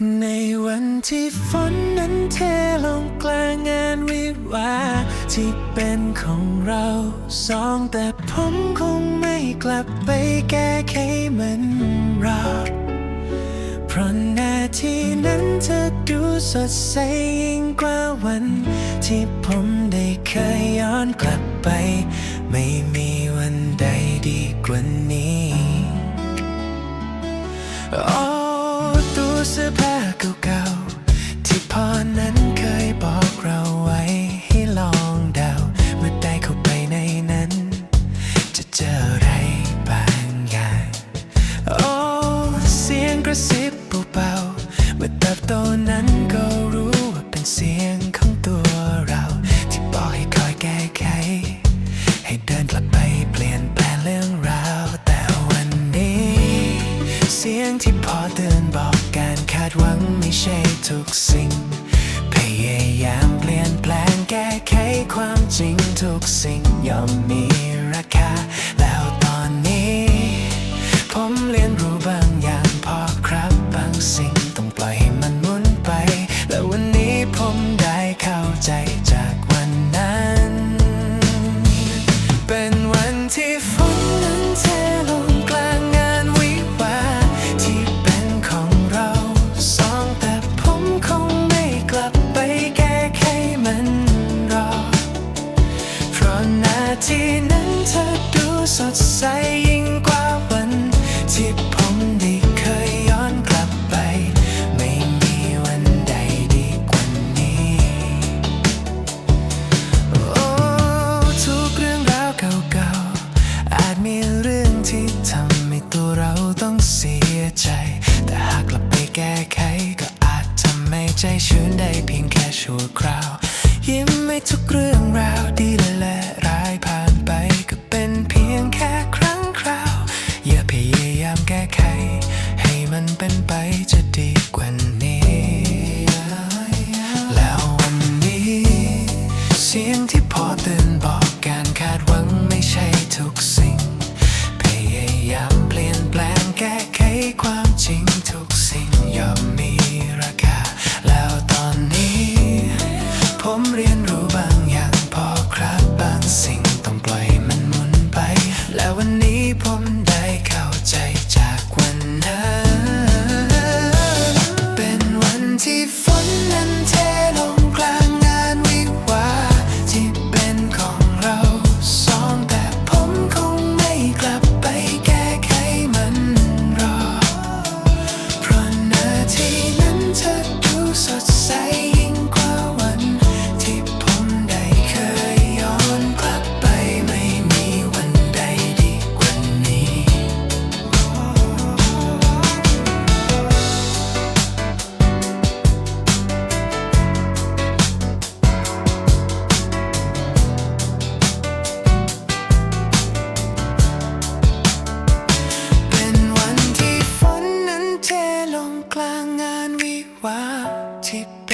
ในวันที่ฝนนั้นเทลงกลางงานวิวา ที่เป็นของเราสองแต่ผมคงไม่กลับไปแก้ไขเหมือนเรา เพราะนาทีนั้นเธอดูสดใสยิ่งกว่าวัน ที่ผมได้เคยย้อนกลับไป ไม่มีวันใดดีกว่านี้ เมื่อเติบโตนั้นก็รู้ว่าเป็นเสียงของตัวเรา ที่บอกให้คอยแก้ไข ให้เดินกลับไปเปลี่ยนแปลงเรื่องราว แต่วันนี้ เสียงที่พอเตือนบอกการคาดหวังไม่ใช่ทุกสิ่ง พยายามเปลี่ยนแปลงแก้ไขความจริงทุกสิ่งยอมมี ที่ฝนนั้นเทลงกลางงานวิวา ที่เป็นของเราสองแต่ผมคงไม่กลับไปแก้ไขมันรอ เพราะนาทีนั้นเธอดูสดใส ใจชื้นได้เพียงแค่ชั่วคราว ยิ้มให้ทุกเรื่องราวดีและ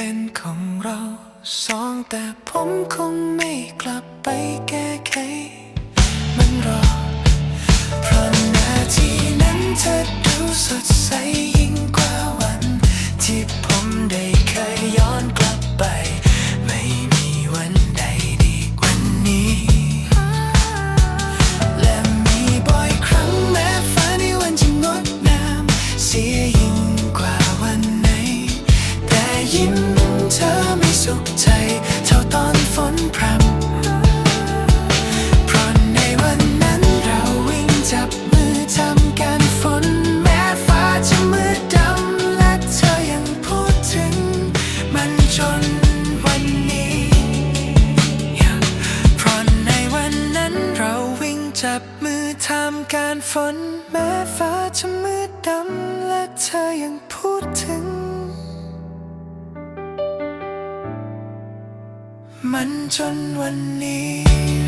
เป็นของเราสองแต่ผมคงไม่กลับไปแก้ไขมันรอเพราะนาทีนั้นเธอดูสดใสยิ่งกว่าวัน ที่ผมได้เคยย้อนกลับไป ไม่มีวันใดดีกว่านี้ และมีบ่อยครั้งแม้ฟ้าในวันที่งดงามเสียยิ่งกว่าวันไหนแต่ยิ้ม สุขใจเท่าตอนฝนพรำเพราะในวันนั้นเราวิ่งจับมือทำการฝน แม้ฟ้าจะมืดดำและเธอยังพูดถึง มันจนวันนี้ เพราะในวันนั้นเราวิ่งจับมือทำการฝน แม้ฟ้าจะมืดดำและเธอยังพูดถึง มันจนวันนี้